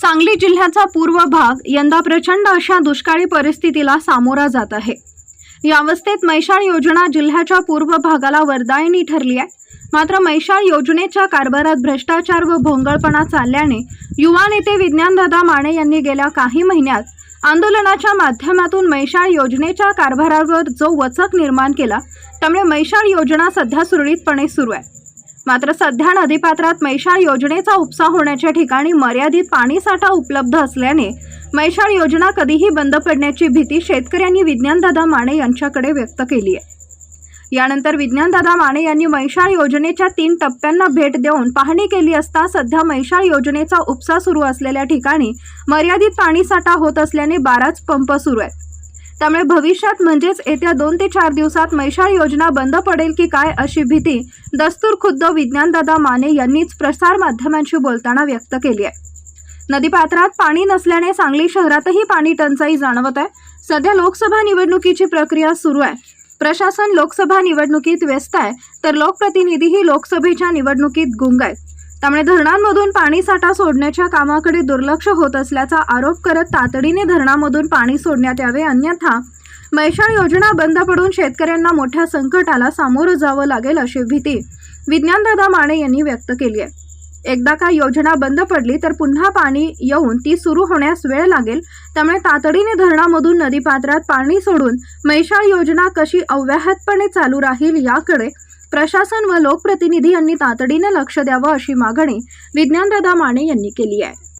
सांगली जिल्ह्याचा पूर्व भाग यंदा प्रचंड अशा दुष्काळी परिस्थितीला सामोरा जात आहे. या अवस्थेत मैशाळ योजना जिल्ह्याच्या पूर्व भागाला वरदायिनी ठरली आहे. मात्र मैशाळ योजनेच्या कारभारात भ्रष्टाचार व भोंगळपणा चालल्याने युवा नेते विज्ञानदादा माने यांनी गेल्या काही महिन्यात आंदोलनाच्या माध्यमातून मैशाळ योजनेच्या कारभारावर जो वचक निर्माण केला त्यामुळे मैशाळ योजना सध्या सुरळीतपणे सुरू आहे. मात्र सध्या नदीपात्रात मैशाळ योजनेचा उपसा होण्याच्या ठिकाणी मर्यादित पाणीसाठा उपलब्ध असल्याने मैशाळ योजना कधीही बंद पडण्याची भीती शेतकऱ्यांनी विज्ञानदादा माने यांच्याकडे व्यक्त केली आहे. यानंतर विज्ञानदादा माने यांनी मैशाळ योजनेच्या तीन टप्प्यांना भेट देऊन पाहणी केली असता सध्या मैशाळ योजनेचा उपसा सुरू असलेल्या ठिकाणी मर्यादित पाणीसाठा होत असल्याने बाराच पंप सुरू आहेत. त्यामुळे भविष्यात म्हणजेच येत्या दोन ते चार दिवसात मैशाळ योजना बंद पडेल की काय अशी भीती दस्तूर खुद्द विज्ञानदादा माने यांनीच प्रसार माध्यमांशी बोलताना व्यक्त केली आहे. नदीपात्रात पाणी नसल्याने सांगली शहरातही पाणी टंचाई जाणवत आहे. सध्या लोकसभा निवडणुकीची प्रक्रिया सुरू आहे. प्रशासन लोकसभा निवडणुकीत व्यस्त आहे तर लोकप्रतिनिधीही लोकसभेच्या निवडणुकीत गुंग आहेत. त्यामुळे धरणांमधून पाणीसाठा सोडण्याच्या कामाकडे दुर्लक्ष होत असल्याचा आरोप करत तातडीने धरणामधून पाणी सोडण्यात यावे अन्यथा मैशाळ योजना बंद पडून शेतकऱ्यांना मोठ्या संकटाला सामोरं जावं लागेल अशी भीती विज्ञानदादा माने यांनी व्यक्त केली आहे. एकदा का योजना बंद पडली तर पुन्हा पाणी येऊन ती सुरू होण्यास वेळ लागेल. त्यामुळे तातडीने धरणामधून नदीपात्रात पाणी सोडून मैशाळ योजना कशी अव्याहतपणे चालू राहील याकडे प्रशासन व लोकप्रतिनिधी यांनी तातडीने लक्ष द्यावं अशी मागणी विज्ञानदादा माने यांनी केली आहे.